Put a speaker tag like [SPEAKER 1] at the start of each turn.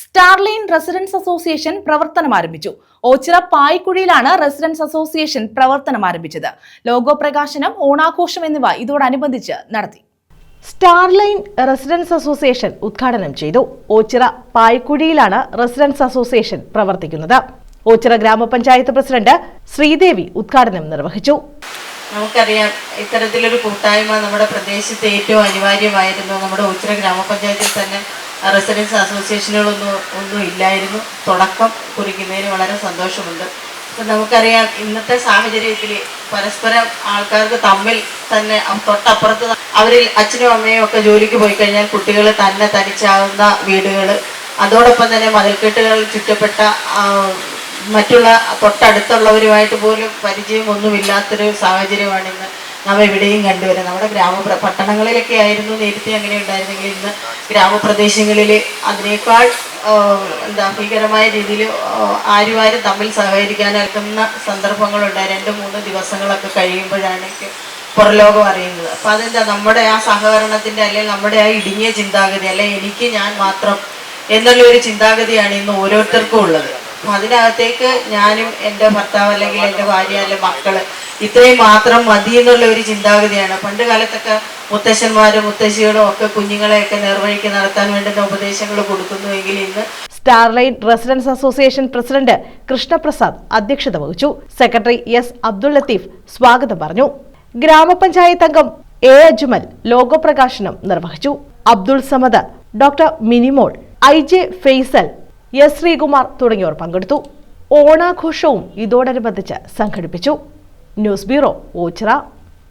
[SPEAKER 1] Starline residence association പ്രവർത്തനം ആരംഭിച്ചു. Ochira പായ്ക്കുഴിയിലാണ് residence association പ്രവർത്തനം ആരംഭിച്ചത്. ലോഗോ പ്രകാശനം ഓണാഘോഷം എന്നിവ ഇതോടനുബന്ധിച്ച് നടത്തി. സ്റ്റാർലൈൻ റെസിഡൻസ് അസോസിയേഷൻ ഉദ്ഘാടനം ചെയ്തു. ഓച്ചിറ പായ്ക്കുഴിയിലാണ് റെസിഡൻസ് അസോസിയേഷൻ പ്രവർത്തിക്കുന്നത്. ഓച്ചിറ ഗ്രാമപഞ്ചായത്ത് പ്രസിഡന്റ് ശ്രീദേവി ഉദ്ഘാടനം നിർവഹിച്ചു.
[SPEAKER 2] നമുക്കറിയാം ഇത്തരത്തിലൊരു കൂട്ടായ്മ നമ്മുടെ പ്രദേശത്ത് ഏറ്റവും അനിവാര്യമായിരുന്നു. നമ്മുടെ ഉച്ചിറ ഗ്രാമപഞ്ചായത്തിൽ തന്നെ റെസിഡൻസ് അസോസിയേഷനുകളൊന്നും ഒന്നും ഇല്ലായിരുന്നു. തുടക്കം കുറിക്കുന്നതിന് വളരെ സന്തോഷമുണ്ട്. ഇപ്പം നമുക്കറിയാം ഇന്നത്തെ സാഹചര്യത്തിൽ പരസ്പരം ആൾക്കാർക്ക് തമ്മിൽ തന്നെ തൊട്ടപ്പുറത്ത് അവരിൽ അച്ഛനും അമ്മയും ഒക്കെ ജോലിക്ക് പോയി കഴിഞ്ഞാൽ കുട്ടികൾ തന്നെ തനിച്ചാവുന്ന വീടുകൾ അതോടൊപ്പം തന്നെ മതിൽക്കെട്ടുകൾ ചുറ്റപ്പെട്ട മറ്റുള്ള തൊട്ടടുത്തുള്ളവരുമായിട്ട് പോലും പരിചയമൊന്നുമില്ലാത്തൊരു സാഹചര്യമാണ് ഇന്ന് നാം എവിടെയും കണ്ടുവരാം. നമ്മുടെ ഗ്രാമ പട്ടണങ്ങളിലൊക്കെ ആയിരുന്നു നേരത്തെ അങ്ങനെ ഉണ്ടായിരുന്നെങ്കിൽ ഇന്ന് ഗ്രാമപ്രദേശങ്ങളിൽ അതിനേക്കാൾ എന്താ ഭീകരമായ രീതിയിൽ ആരും ആരും തമ്മിൽ സഹകരിക്കാനാക്കുന്ന സന്ദർഭങ്ങളുണ്ട്. രണ്ട് മൂന്ന് ദിവസങ്ങളൊക്കെ കഴിയുമ്പോഴാണ് പുറലോകം അറിയുന്നത്. അപ്പം അതെന്താ നമ്മുടെ ആ സഹകരണത്തിന്റെ അല്ലെങ്കിൽ നമ്മുടെ ആ ഇടുങ്ങിയ ചിന്താഗതി അല്ലെ എനിക്ക് ഞാൻ മാത്രം എന്നുള്ള ഒരു ചിന്താഗതിയാണ് ഇന്ന് ഓരോരുത്തർക്കും ഉള്ളത്. അപ്പം അതിനകത്തേക്ക് ഞാനും എന്റെ ഭർത്താവ് അല്ലെങ്കിൽ എന്റെ ഭാര്യ അല്ലെങ്കിൽ മക്കൾ ഇത്രയും മാത്രം മതി എന്നുള്ള ഒരു ചിന്താഗതിയാണ്. പണ്ട് കാലത്തൊക്കെ മുത്തശ്ശന്മാരും മുത്തശ്ശികളും ഒക്കെ കുഞ്ഞുങ്ങളെയൊക്കെ നേർവഴിക്ക് നടത്താൻ വേണ്ടുന്ന ഉപദേശങ്ങൾ കൊടുക്കുന്നുവെങ്കിൽ ഇന്ന്
[SPEAKER 1] Starline residence association president Krishnaprasad അധ്യക്ഷത വഹിച്ചു. സെക്രട്ടറി എസ് അബ്ദുൾ ലത്തീഫ് സ്വാഗതം പറഞ്ഞു. ഗ്രാമപഞ്ചായത്ത് അംഗം എ അജ്മൽ ലോഗോ പ്രകാശനം നിർവഹിച്ചു. Abdul Samad doctor Minimol I J Faisal S Sreekumar തുടങ്ങിയവർ പങ്കെടുത്തു. ഓണാഘോഷവും ഇതോടനുബന്ധിച്ച് സംഘടിപ്പിച്ചു. News bureau Ochira.